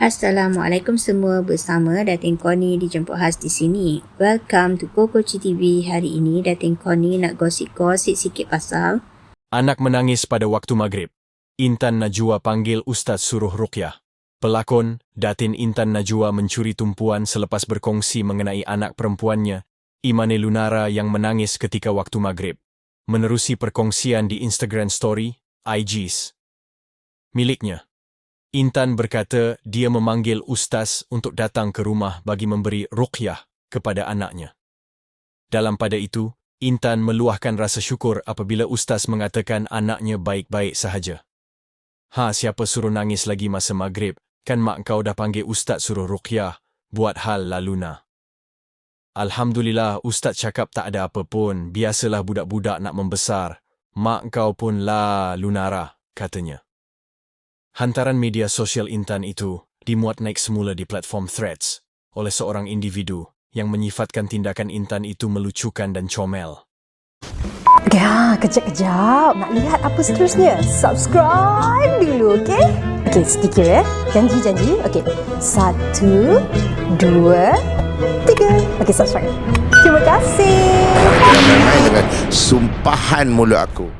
Assalamualaikum semua bersama Datin Koni dijemput khas di sini. Welcome to Kokoci TV. Hari ini Datin Koni nak gosip-gosip sikit pasal Anak menangis pada waktu maghrib. Intan Najwa panggil Ustaz suruh ruqyah. Pelakon, Datin Intan Najwa mencuri tumpuan selepas berkongsi mengenai anak perempuannya, Imane Lunara yang menangis ketika waktu maghrib. Menerusi perkongsian di Instagram Story, IGs. Miliknya. Intan berkata dia memanggil Ustaz untuk datang ke rumah bagi memberi ruqyah kepada anaknya. Dalam pada itu, Intan meluahkan rasa syukur apabila Ustaz mengatakan anaknya baik-baik sahaja. Ha, siapa suruh nangis lagi masa maghrib? Kan mak kau dah panggil Ustaz suruh ruqyah, buat hal laluna. Alhamdulillah, Ustaz cakap tak ada apa pun, biasalah budak-budak nak membesar. Mak kau pun la lunara, katanya. Hantaran media sosial Intan itu dimuat naik semula di platform Threads oleh seorang individu yang menyifatkan tindakan Intan itu melucukan dan comel. Ya, kejap-kejap. Nak lihat apa seterusnya? Subscribe dulu, okey? Okey, sedikit ya. Janji-janji. Okey. Satu, dua, tiga. Okey, subscribe. Terima kasih. Dengan sumpahan mulut aku.